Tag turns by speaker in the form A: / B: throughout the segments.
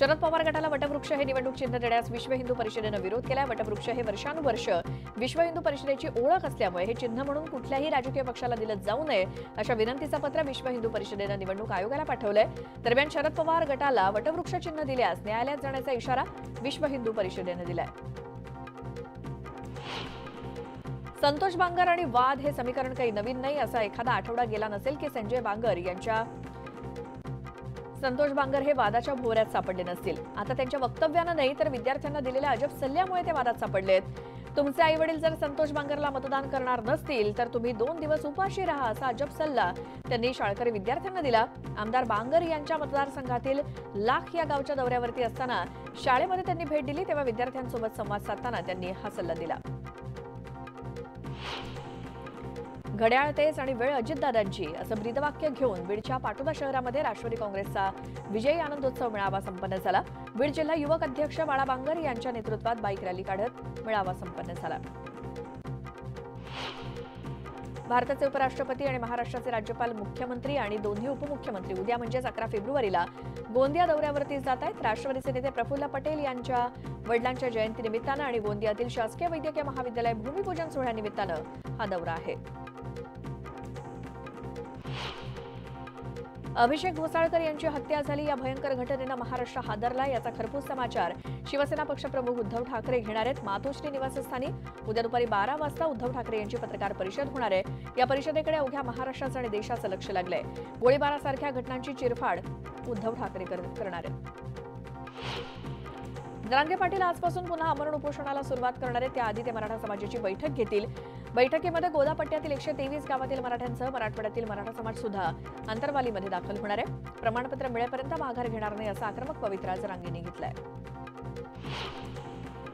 A: शरद पवार गटाला वटवृक्ष हे निवडणूक चिन्ह देण्यास विश्व हिंदू परिषदेनं विरोध केलाय. वटवृक्ष हे वर्षानुवर्ष विश्व हिंदू परिषदेची ओळख असल्यामुळे हे चिन्ह म्हणून कुठल्याही राजकीय पक्षाला दिलं जाऊ नये अशा विनंतीचं पत्र विश्व हिंदू परिषदेनं निवडणूक आयोगाला पाठवलंय. दरम्यान शरद पवार गटाला वटवृक्ष चिन्ह दिल्यास न्यायालयात जाण्याचा इशारा विश्व हिंदू परिषदेनं दिलाय. संतोष बांगर आणि वाद हे समीकरण काही नवीन नाही असा एखादा आठवडा गेला नसेल की संजय बांगर यांच्या संतोष बांगर हे वादाच्या भोवऱ्यात सापडले नसतील. आता त्यांच्या वक्तव्यानं नाही तर विद्यार्थ्यांना दिलेल्या अजब सल्ल्यामुळे ते वादात सापडलेत तुमचे आई वडील जर संतोष बांगरला मतदान करणार नसतील तर तुम्ही दोन दिवस उपाशी राहा असा अजब सल्ला त्यांनी शाळकरी विद्यार्थ्यांना दिला. आमदार बांगर यांच्या मतदारसंघातील लाख या गावच्या दौऱ्यावरती असताना शाळेमध्ये त्यांनी भेट दिली तेव्हा विद्यार्थ्यांसोबत संवाद साधताना त्यांनी हा सल्ला दिला. घड्याळ तेच आणि वेळ अजितदादांची असं ब्रीदवाक्य घेऊन बीडच्या पाटोदा शहरामध्ये राष्ट्रवादी काँग्रेसचा विजयी आनंदोत्सव मेळावा संपन्न झाला. बीड जिल्हा युवक अध्यक्ष बाळा बांगर यांच्या नेतृत्वात बाईक रॅली काढत मेळावा संपन्न झाला. भारताचे उपराष्ट्रपती आणि महाराष्ट्राचे राज्यपाल मुख्यमंत्री आणि दोन्ही उपमुख्यमंत्री उद्या म्हणजेच अकरा फेब्रुवारीला गोंदिया दौऱ्यावरती जात आहेत. राष्ट्रवादीचे नेते प्रफुल्ल पटेल यांच्या वडिलांच्या जयंतीनिमित्तानं आणि गोंदियातील शासकीय वैद्यकीय महाविद्यालय भूमिपूजन सोहळ्यानिमित्तानं हा दौरा आहे. अभिषेक घोसाळकर यांची हत्या झाली. या भयंकर घटनेनं महाराष्ट्र हादरला. याचा खरपूस समाचार शिवसेना पक्षप्रमुख उद्धव ठाकरे घेणार आहेत. मातोश्री निवासस्थानी उद्या दुपारी बारा वाजता उद्धव ठाकरे यांची पत्रकार परिषद होणार आहे. या परिषदेकडे अवघ्या महाराष्ट्राचं आणि देशाचं लक्ष लागलंय. गोळीबारासारख्या घटनांची चिरफाड उद्धव ठाकरे कर- करणार आहेत. जरांगे पाटील आजपासून पुन्हा आमरण उपोषणाला सुरुवात करणार आहेत. त्याआधी ते मराठा समाजाची बैठक घेतील. बैठकीमध्ये गोदापट्ट्यातील एकशे तेवीस गावातील मराठ्यांसह मराठवाड्यातील मराठा समाज सुद्धा अंतरवालीमध्ये दाखल होणार आहे. प्रमाणपत्र मिळेपर्यंत माघार घेणार नाही असा आक्रमक पवित्रा जरांगेंनी घेतलाय.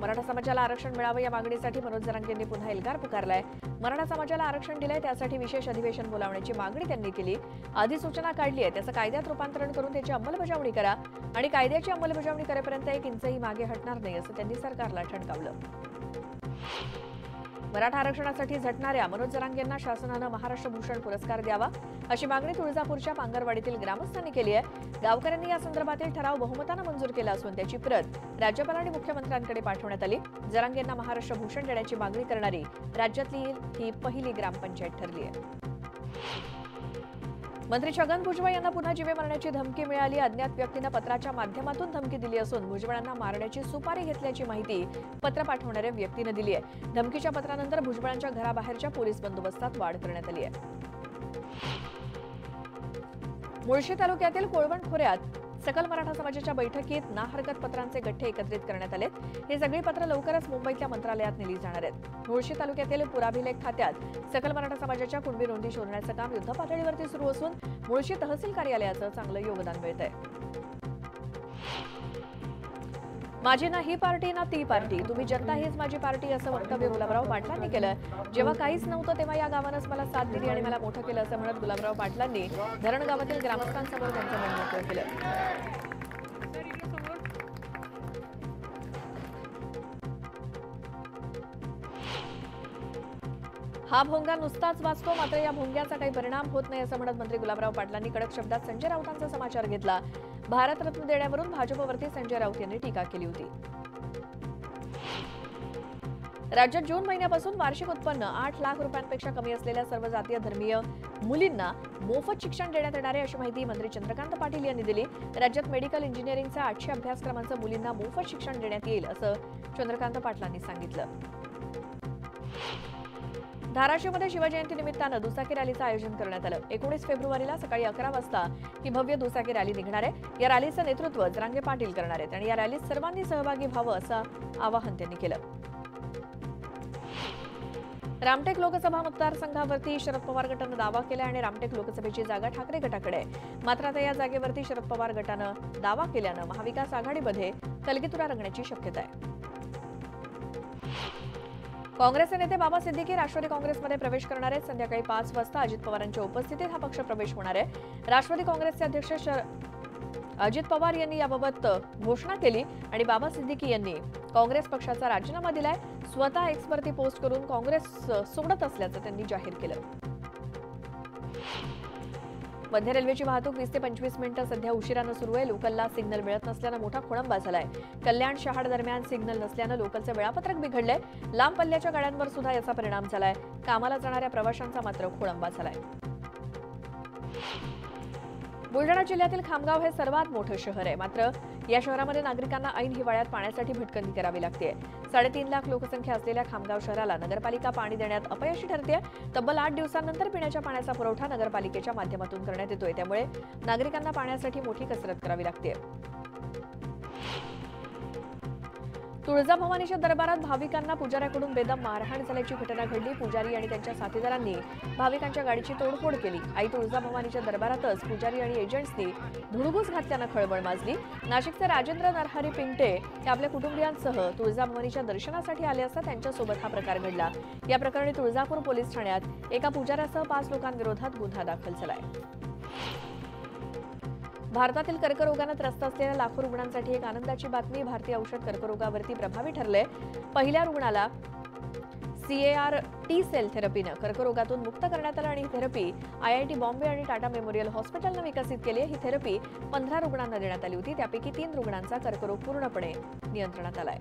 A: मराठा समाजाला आरक्षण मिळावं या मागणीसाठी मनोज जरांगेंनी पुन्हा एल्गार पुकारलाय. मराठा समाजाला आरक्षण दिलंय त्यासाठी विशेष अधिवेशन बोलावण्याची मागणी त्यांनी केली. अधिसूचना काढली आहे त्याचं कायद्यात रूपांतरण करून त्याची अंमलबजावणी करा. आणि कायद्याची अंमलबजावणी करेपर्यंत एक इंचही मागे हटणार नाही असं त्यांनी सरकारला ठणकावलं. मराठा आरक्षणासाठी झटणाऱ्या मनोज जरांग यांना शासनानं महाराष्ट्र भूषण पुरस्कार द्यावा अशी मागणी तुळजापूरच्या पांगरवाडीतील ग्रामस्थांनी केली आहे. गावकऱ्यांनी या संदर्भातील ठराव बहुमतानं मंजूर केला असून त्याची प्रत राज्यपाल आणि मुख्यमंत्र्यांकडे पाठवण्यात आली. जरांग यांना महाराष्ट्र भूषण देण्याची मागणी करणारी राज्यातली ही पहिली ग्रामपंचायत ठरली आहे. मंत्री छगन भुजबळ यांना पुन्हा जीवे मारण्याची धमकी मिळाली. अज्ञात व्यक्तीनं पत्राच्या माध्यमातून धमकी दिली असून भुजबळांना मारण्याची सुपारी घेतल्याची माहिती पत्र पाठवणाऱ्या व्यक्तीनं दिली आहे. धमकीच्या पत्रानंतर भुजबळांच्या घराबाहेरच्या पोलीस बंदोबस्तात वाढ करण्यात आली आहे. मुळशी तालुक्यातील कोळवण खोऱ्यात सकल मराठा समाजाच्या बैठकीत ना हरकत पत्रांचे गठ्ठे एकत्रित करण्यात आले हे सगळी पत्र लवकरच मुंबईतल्या मंत्रालयात नेली जाणार आहेत. मुळशी तालुक्यातील पुराभिलेख खात्यात सकल मराठा समाजाच्या कुणबी नोंदी शोधण्याचं काम युद्धपातळीवरती सुरू असून मुळशी तहसील कार्यालयाचं चांगलं योगदान मिळत आहे माझी ना ही पार्टी ना ती पार्टी. तुम्ही जनता हीच माझी पार्टी असं वक्तव्य गुलाबराव पाटलांनी केलं. जेव्हा काहीच नव्हतं तेव्हा या गावानंच मला साथ दिली आणि मला मोठं केलं असं म्हणत गुलाबराव पाटलांनी धरण गावातील ग्रामस्थांसमोर त्यांचं म्हणणं केलं. हा भोंगा नुसताच वाचतो मात्र या भोंग्याचा काही परिणाम होत नाही असं म्हणत मंत्री गुलाबराव पाटलांनी कडक शब्दात संजय राऊतांचा समाचार घेतला. भारतरत्न देण्यावरून भाजपवरती संजय राऊत यांनी टीका केली होती. राज्यात जून महिन्यापासून वार्षिक उत्पन्न आठ लाख रुपयांपेक्षा कमी असलेल्या सर्व जातीय धर्मीय मुलींना मोफत शिक्षण देण्यात येणार आहे अशी माहिती मंत्री चंद्रकांत पाटील यांनी दिली. राज्यात मेडिकल इंजिनिअरिंगचा आठशे अभ्यासक्रमांचं मुलींना मोफत शिक्षण देण्यात येईल असं चंद्रकांत पाटलांनी सांगितलं. धाराशिवमध्ये शिवजयंती निमित्तानं दुचाकी रॅलीचं आयोजन करण्यात आलं. एकोणीस फेब्रुवारीला सकाळी अकरा वाजता ही भव्य दुचाकी रॅली निघणार आहे. या रॅलीचं नेतृत्व जरांगे पाटील करणार आहेत आणि या रॅलीत सर्वांनी सहभागी व्हावं असं आवाहन त्यांनी केलं. रामटेक लोकसभा मतदारसंघावरती शरद पवार गटानं दावा केला आणि रामटेक लोकसभेची जागा ठाकरे गटाकडे आहे. मात्र आता या जागेवरती शरद पवार गटानं दावा केल्यानं महाविकास आघाडीमध्ये कलगीतुरा रंगण्याची शक्यता आहे. काँग्रेसचे नेते बाबा सिद्दीकी राष्ट्रवादी काँग्रेसमध्ये प्रवेश करणार आहेत. संध्याकाळी पाच वाजता अजित पवारांच्या उपस्थितीत हा पक्ष प्रवेश होणार आहे. राष्ट्रवादी काँग्रेसचे अध्यक्ष शर- अजित पवार यांनी याबाबत घोषणा केली आणि बाबा सिद्दीकी यांनी काँग्रेस पक्षाचा राजीनामा दिलाय. स्वतः एक्सवरती पोस्ट करून काँग्रेस सोडत असल्याचं त्यांनी जाहीर केलं. मध्य रेल्वेची वाहतूक वीस ते पंचवीस मिनिटं सध्या उशिरानं सुरू आहे. लोकलला सिग्नल मिळत नसल्यानं मोठा खोळंबा झालाय. कल्याण शहाड दरम्यान सिग्नल नसल्यानं लोकलचं वेळापत्रक बिघडलंय. लांब पल्ल्याच्या गाड्यांवर सुद्धा याचा परिणाम झालाय. कामाला जाणाऱ्या प्रवाशांचा मात्र खोळंबा झालाय. बुलढाणा जिल्ह्यातील खामगाव हे सर्वात मोठं शहर आहे. मात्र या शहरामध्ये नागरिकांना ऐन हिवाळ्यात पाण्यासाठी भटकंती करावी लागते साडेतीन लाख लोकसंख्या असलेल्या खामगाव शहराला नगरपालिका पाणी देण्यात अपयशी ठरते तब्बल आठ दिवसांनंतर पिण्याच्या पाण्याचा पुरवठा नगरपालिकेच्या माध्यमातून करण्यात येतोय. त्यामुळे नागरिकांना पाण्यासाठी मोठी कसरत करावी लागते तुळजाभवानीच्या दरबारात भाविकांना पुजाऱ्याकडून बेदम मारहाण झाल्याची घटना घडली. पुजारी आणि त्यांच्या साथीदारांनी भाविकांच्या गाडीची तोडफोड केली. आई तुळजाभवानीच्या दरबारातच पुजारी आणि एजंट्सनी धुडगूस घातल्यानं खळबळ माजली. नाशिकचे राजेंद्र नरहरी पिंगटे हे आपल्या कुटुंबियांसह तुळजाभवानीच्या दर्शनासाठी आले असता त्यांच्यासोबत हा प्रकार घडला. या प्रकरणी तुळजापूर पोलीस ठाण्यात एका पुजाऱ्यासह पाच लोकांविरोधात गुन्हा दाखल झालाय. भारतातील कर्करोगानं त्रस्त असलेल्या लाखो रुग्णांसाठी एक आनंदाची बातमी भारतीय औषध कर्करोगावरती प्रभावी ठरलंय. पहिल्या रुग्णाला सीएआर टी सेल थेरपीनं कर्करोगातून मुक्त करण्यात आलं आणि ही थेरपी आयआयटी बॉम्बे आणि टाटा मेमोरियल हॉस्पिटलनं विकसित केली ही थेरपी पंधरा रुग्णांना देण्यात आली होती. त्यापैकी तीन रुग्णांचा कर्करोग पूर्णपणे नियंत्रणात आलाय.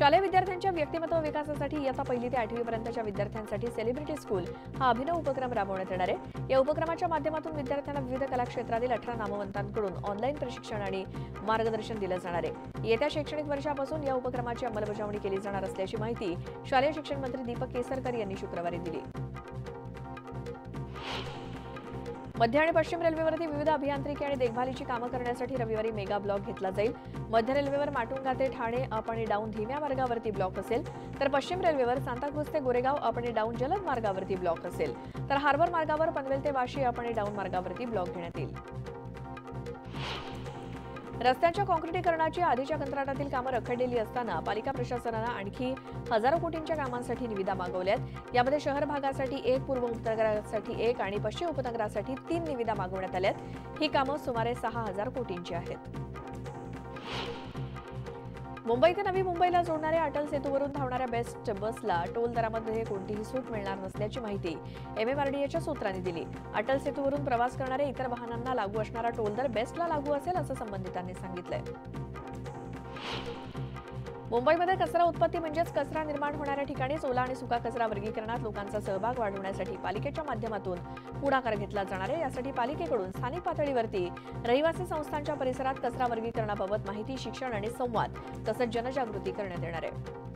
A: शालेय विद्यार्थ्यांच्या व्यक्तिमत्व विकासासाठी इयत्ता पहिली ते आठवी पर्यंतच्या विद्यार्थ्यांसाठी सेलिब्रिटी स्कूल हा अभिनव उपक्रम राबवण्यात येणार आहे. या उपक्रमाच्या माध्यमातून विद्यार्थ्यांना विविध कला क्षेत्रातील अठरा नामवंतांकडून ऑनलाईन प्रशिक्षण आणि मार्गदर्शन दिलं जाणार आहे. येत्या शैक्षणिक वर्षापासून या उपक्रमाची अंमलबजावणी केली जाणार असल्याची माहिती शालेय शिक्षण मंत्री दीपक केसरकर यांनी शुक्रवारी दिली. मध्य आणि पश्चिम रेल्वेवरती विविध अभियांत्रिकी आणि देखभालीची कामं करण्यासाठी रविवारी मेगा ब्लॉक घेतला जाईल. मध्य रेल्वेवर माटुंगा ते ठाणे अप आणि डाऊन धीम्या मार्गावरती ब्लॉक असेल. तर पश्चिम रेल्वेवर सांताक्रुज ते गोरेगाव अप आणि डाऊन जलद मार्गावरती ब्लॉक असेल. तर हार्बर मार्गावर पनवेल ते वाशी अप आणि डाऊन मार्गावरती ब्लॉक घेण्यात येईल. रस्त्यांच्या काँक्रिटीकरणाची आधीच्या कंत्राटातील कामं रखडलेली असताना पालिका प्रशासनानं आणखी हजारो कोटींच्या कामांसाठी निविदा मागवल्यात. यामध्ये शहर भागासाठी एक पूर्व उपनगरासाठी एक आणि पश्चिम उपनगरासाठी तीन निविदा मागवण्यात आल्यात. ही कामं सुमारे सहा हजार कोटींची आहेत. मुंबई ते नवी मुंबईला जोडणाऱ्या अटल सेतूवरून धावणाऱ्या बेस्ट बसला टोल दरामध्ये कोणतीही सूट मिळणार नसल्याची माहिती एमएमआरडीएच्या सूत्रांनी दिली. अटल सेतूवरून प्रवास करणाऱ्या इतर वाहनांना लागू असणारा टोल दर बेस्टला लागू असेल असं संबंधितांनी सांगितलंय. मुंबईमध्ये कचरा उत्पत्ती म्हणजेच कचरा निर्माण होणाऱ्या ठिकाणीच ओला आणि सुका कचरा वर्गीकरणात लोकांचा सहभाग वाढवण्यासाठी पालिकेच्या माध्यमातून पुढाकार घेतला जाणार आहे. यासाठी पालिकेकडून स्थानिक पातळीवरती रहिवासी संस्थांच्या परिसरात कचरा वर्गीकरणाबाबत माहिती शिक्षण आणि संवाद तसंच जनजागृती करण्यात येणार आहे.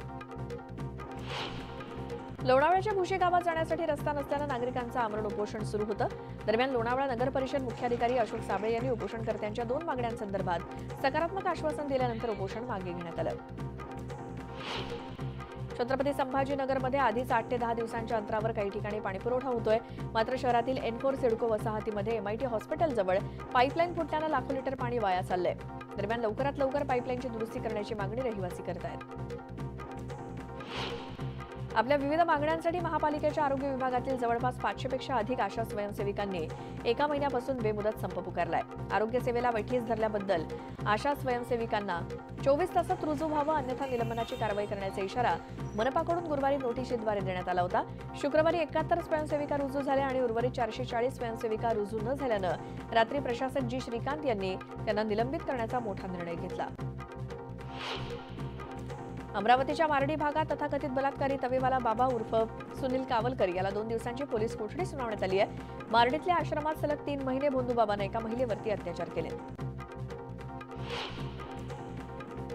A: लोणावळ्याच्या भुशी गावात जाण्यासाठी रस्ता नसल्यानं नागरिकांचं आमरण उपोषण सुरू होतं. दरम्यान लोणावळा नगर परिषद मुख्याधिकारी अशोक साबळे यांनी उपोषणकर्त्यांच्या दोन मागण्यांसंदर्भात सकारात्मक आश्वासन दिल्यानंतर उपोषण मागे घेण्यात आलं. छत्रपती संभाजीनगरमध्ये आधीच आठ ते दहा दिवसांच्या अंतरावर काही ठिकाणी पाणीपुरवठा होतोय. मात्र शहरातील एनफोर सिडको वसाहतीमध्ये एमआयटी हॉस्पिटलजवळ पाईपलाईन फुटताना लाखो लिटर पाणी वाया चाललंय. दरम्यान लवकरात लवकर पाईपलाईनची दुरुस्ती करण्याची मागणी रहिवासी करत आहेत आपल्या विविध मागण्यांसाठी महापालिकेच्या आरोग्य विभागातील जवळपास पाचशेपेक्षा अधिक आशा स्वयंसेविकांनी एका महिन्यापासून बेमुदत संप पुकारलाय. आरोग्य सेवेला वैठीस धरल्याबद्दल आशा स्वयंसेविकांना चोवीस तासात रुजू व्हावं अन्यथा निलंबनाची कारवाई करण्याचा इशारा मनपाकडून गुरुवारी नोटिशीद्वारे देण्यात आला होता. शुक्रवारी एकाहत्तर स्वयंसेविका रुजू झाल्या आणि उर्वरित चारशे चाळीस स्वयंसेविका रुजू न झाल्यानं रात्री प्रशासक जी श्रीकांत यांनी त्यांना निलंबित करण्याचा मोठा निर्णय घेतला. अमरावतीच्या मारडी भागात तथाकथित बलात्कारी तवेवाला बाबा उर्फ सुनील कावलकर. याला दोन दिवसांची पोलीस कोठडी सुनावण्यात आली आहे. मारडीतल्या आश्रमात सलग तीन महिने भोंदूबाबानं एका महिलेवरती अत्याचार केले.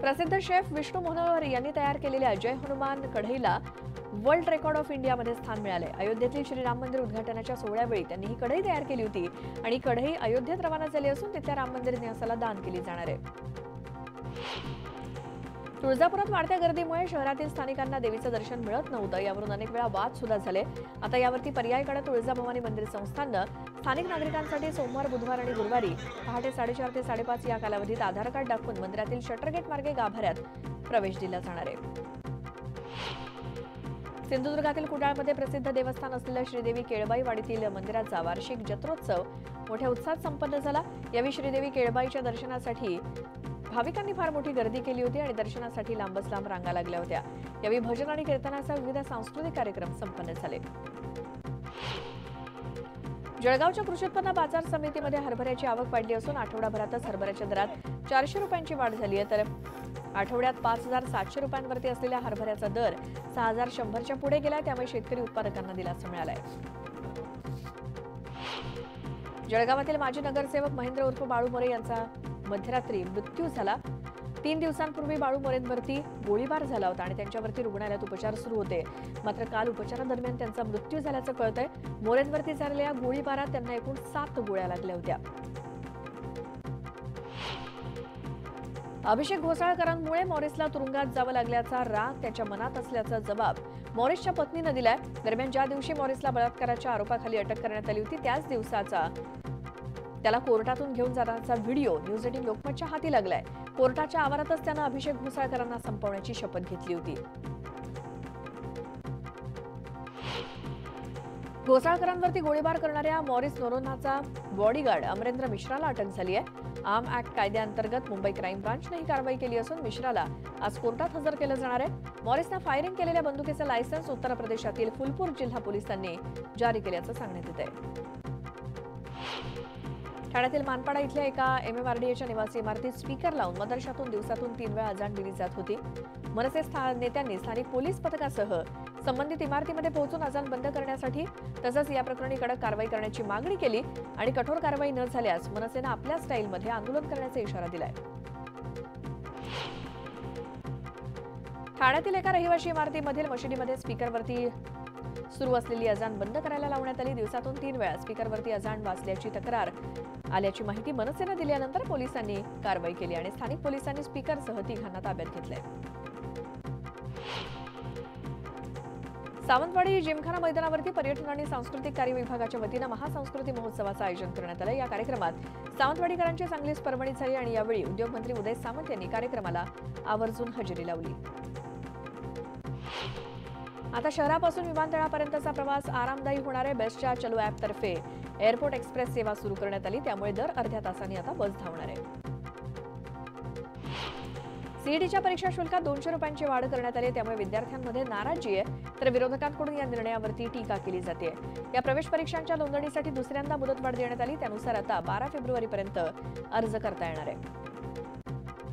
A: प्रसिद्ध शेफ विष्णू मनोहर यांनी तयार केलेल्या जय हनुमान कढईला वर्ल्ड रेकॉर्ड ऑफ इंडियामध्ये स्थान मिळाले. अयोध्येतील श्रीराम मंदिर उद्घाटनाच्या सोहळ्यावेळी त्यांनी ही कढई तयार केली होती आणि कढई अयोध्येत रवाना झाली असून तिथल्या राम मंदिर न्यासाला दान केली जाणार आहे. तुळजापुरात वाढत्या गर्दीमुळे शहरातील स्थानिकांना देवीचं दर्शन मिळत नव्हतं. यावरून अनेक वेळा वाद सुद्धा झाले. आता यावरती पर्यायकडे तुळजाभवानी मंदिर संस्थाननं स्थानिक नागरिकांसाठी सोमवार बुधवार आणि गुरुवारी पहाटे साडेचार ते साडेपाच या कालावधीत आधार कार्ड दाखवून मंदिरातील शटरगेट मार्गे गाभाऱ्यात प्रवेश दिला जाणार आहे. सिंधुदुर्गातील कुडाळमध्ये प्रसिद्ध देवस्थान असलेल्या श्रीदेवी केळबाई वाडीतील मंदिराचा वार्षिक जत्रोत्सव मोठ्या उत्साहात संपन्न झाला. यावेळी श्रीदेवी केळबाईच्या दर्शनासाठी भाविकांनी फार मोठी गर्दी केली होती आणि दर्शनासाठी लांबच लांब रांगा लागल्या होत्या. यावेळी भजन आणि कीर्तनासह विविध सांस्कृतिक कार्यक्रम संपन्न झाले. जळगावच्या कृषी उत्पन्न बाजार समितीमध्ये हरभऱ्याची आवक वाढली असून आठवडाभरातच हरभऱ्याच्या दरात चारशे रुपयांची वाढ झाली आहे. तर आठवड्यात पाच हजार सातशे रुपयांवरती असलेल्या हरभऱ्याचा दर सहा हजार शंभरच्या पुढे गेला त्यामुळे शेतकरी उत्पादकांना दिलासा मिळालाय. जळगावातील माजी नगरसेवक महेंद्र उर्फ बाळू मोरे यांचा मध्यरात्री मृत्यू झाला. तीन दिवसांपूर्वी बाळू मोरेंवरती गोळीबार झाला होता आणि त्यांच्यावरती रुग्णालयात उपचार सुरू होते. मात्र काल उपचारादरम्यान त्यांचा मृत्यू झाल्याचं कळतंय. मोरेंवरती झालेल्या गोळीबारात त्यांना एकूण सात गोळ्या लागल्या होत्या. अभिषेक घोसाळकरांमुळे मॉरिसला तुरुंगात जावं लागल्याचा राग त्याच्या मनात असल्याचा जबाब मॉरिसच्या पत्नीनं दिलाय. दरम्यान ज्या दिवशी मॉरिसला बलात्काराच्या आरोपाखाली अटक करण्यात आली होती त्याच दिवसाचा. त्याला कोर्टातून घेऊन जाण्याचा व्हिडिओ न्यूज एटीन लोकमतच्या हाती लागलाय. कोर्टाच्या आवारातच त्यानं अभिषेक घोसाळकरांना संपवण्याची शपथ घेतली होती. घोसाळकरांवरती गोळीबार करणाऱ्या मॉरिस नोरोनाचा बॉडीगार्ड अमरेंद्र मिश्राला अटक झाली आहे. आर्म ऍक्ट कायद्याअंतर्गत मुंबई क्राईम ब्रांचने ही कारवाई केली असून मिश्राला आज कोर्टात हजर केलं जाणार आहे. मॉरिसनं फायरिंग केलेल्या बंदुकीचं लायसन्स उत्तर प्रदेशातील फुलपूर जिल्हा पोलिसांनी जारी केल्याचं सांगण्यात येत आहे. ठाण्यातील मानपाडा इथल्या एका एमएमआरडीएच्या निवासी इमारतीत स्पीकर लावून मदरशातून दिवसातून तीन वेळा अजाण दिली जात होती. मनसे स्थान नेत्यांनी स्थानिक पोलीस पथकासह संबंधित इमारतीमध्ये पोहोचून अजाण बंद करण्यासाठी तसंच या प्रकरणी कडक कारवाई करण्याची मागणी केली आणि कठोर कारवाई न झाल्यास मनसेनं आपल्या स्टाईलमध्ये आंदोलन करण्याचा इशारा दिलाय. ठाण्यातील एका रहिवाशी इमारतीमधील मशिदीमध्ये स्पीकरवरती सुरू असलेली अजान बंद करायला लावण्यात आली. दिवसातून तीन वेळा स्पीकरवरती अजान वाचल्याची तक्रार. आल्याची माहिती मनसेनं दिल्यानंतर पोलिसांनी कारवाई केली आणि स्थानिक पोलिसांनी स्पीकरसह तिघांना ताब्यात घेतलंय. सावंतवाडी जिमखाना मैदानावरती पर्यटन आणि सांस्कृतिक कार्य विभागाच्या वतीनं महासंस्कृती महोत्सवाचं आयोजन करण्यात आलं. या कार्यक्रमात सावंतवाडीकरांची चांगलीच पर्वणी झाली आणि यावेळी उद्योगमंत्री उदय सामंत यांनी कार्यक्रमाला आवर्जून हजेरी लावली. आता शहरापासून विमानतळापर्यंतचा प्रवास आरामदायी होणार आहे बेस्टच्या चलो तर्फे. एअरपोर्ट एक्सप्रेस सेवा सुरू करण्यात आली त्यामुळे दर अर्ध्या तासांनी आता बस धावणार आहे. सीईटीच्या परीक्षा शुल्कात दोनशे रुपयांची वाढ करण्यात आली आहे, त्यामुळे विद्यार्थ्यांमध्ये नाराजी आहे. तर विरोधकांकडून या निर्णयावरती टीका केली जाते. या प्रवेश परीक्षांच्या नोंदणीसाठी दुसऱ्यांदा मुदतवाढ देण्यात आली त्यानुसार आता बारा फेब्रुवारीपर्यंत अर्ज करता येणार आहे.